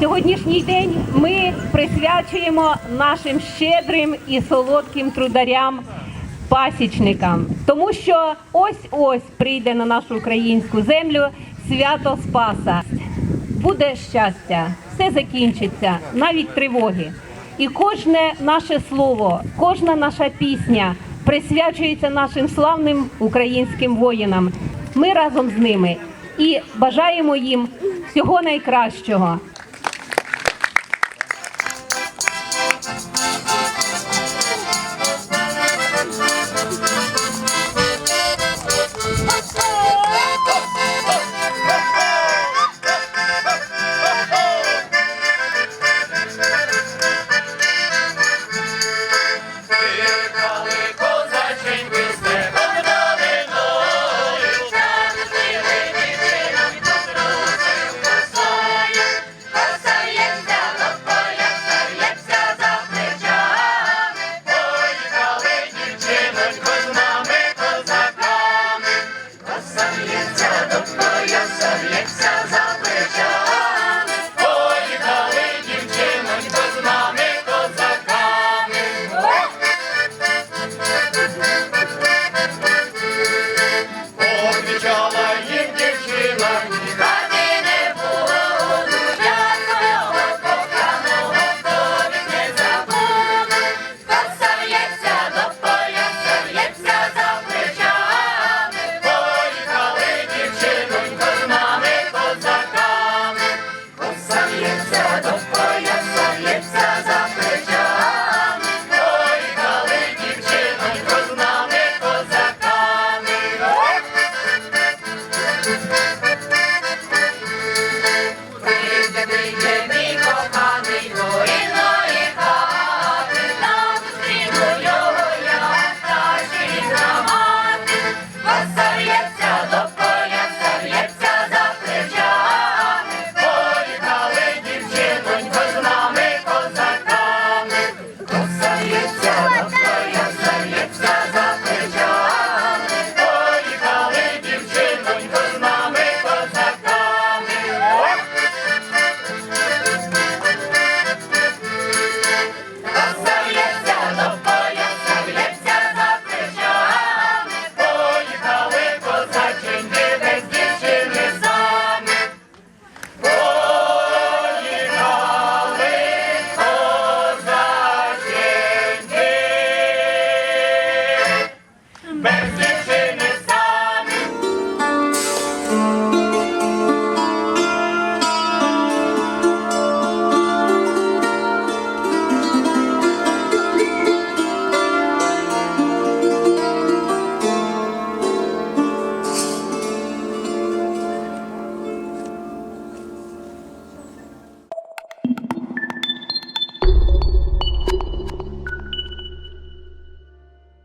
Сьогоднішній день ми присвячуємо нашим щедрим і солодким трударям, пасічникам, тому що ось ось прийде на нашу українську землю свято Спаса. Буде щастя, все закінчиться, навіть тривоги. І кожне наше слово, кожна наша пісня присвячується нашим славним українським воїнам. Ми разом з ними і бажаємо їм всього найкращого. Sadov.